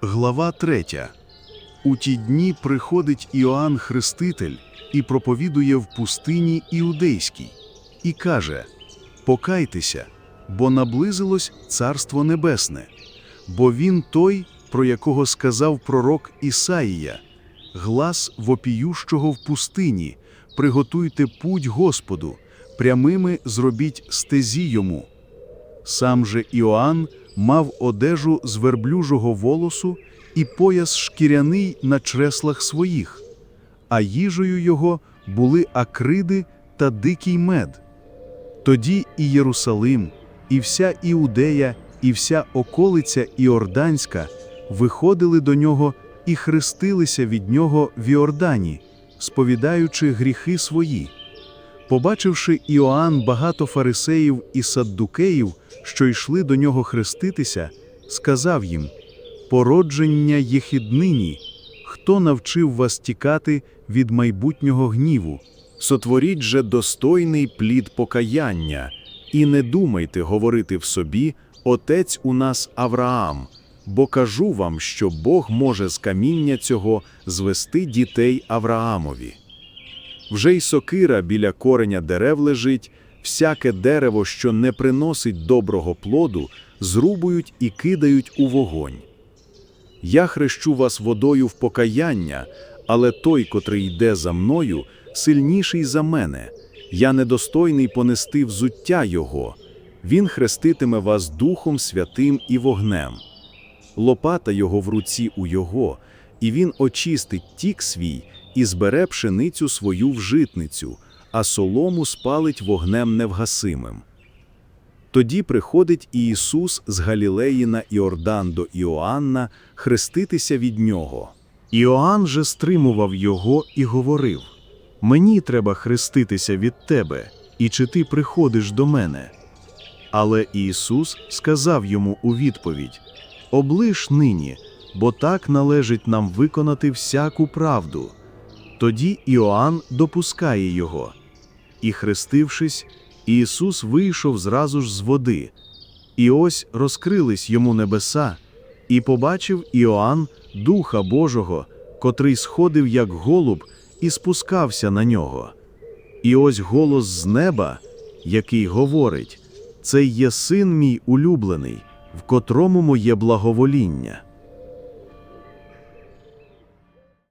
Глава 3. У ті дні приходить Іоанн Хреститель і проповідує в пустині Іудейській, і каже: Покайтеся, бо наблизилось Царство Небесне, бо він той, про якого сказав пророк Ісаїя, глас вопіющого в пустині, приготуйте путь Господу, прямими зробіть стезі йому. Сам же Іоанн мав одежу з верблюжого волосу і пояс шкіряний на чреслах своїх, а їжею його були акриди та дикий мед. Тоді і Єрусалим, і вся Іудея, і вся околиця Іорданська виходили до нього і хрестилися від нього в Іордані, сповідаючи гріхи свої. Побачивши Іоанн багато фарисеїв і саддукеїв, що йшли до нього хреститися, сказав їм: Породження єхіднині, хто навчив вас тікати від майбутнього гніву? Сотворіть же достойний плід покаяння, і не думайте говорити в собі, Отець у нас Авраам, бо кажу вам, що Бог може з каміння цього звести дітей Авраамові. Вже й сокира біля кореня дерев лежить, всяке дерево, що не приносить доброго плоду, зрубують і кидають у вогонь. Я хрещу вас водою в покаяння, але той, котрий йде за мною, сильніший за мене. Я недостойний понести взуття Його. Він хреститиме вас Духом Святим і вогнем. Лопата його в руці у його, і він очистить тік свій і збере пшеницю свою в житницю, а солому спалить вогнем невгасимим. Тоді приходить Ісус з Галілеї на Іордан до Іоанна хреститися від нього. Іоанн же стримував його і говорив: Мені треба хреститися від тебе, і чи ти приходиш до мене? Але Ісус сказав йому у відповідь: Облиш нині, бо так належить нам виконати всяку правду. Тоді Іоанн допускає його. І, хрестившись, Ісус вийшов зразу ж з води. І ось розкрились йому небеса, і побачив Іоанн Духа Божого, котрий сходив як голуб, і спускався на нього. І ось голос з неба, який говорить: Це є син мій улюблений, в котрому моє благовоління.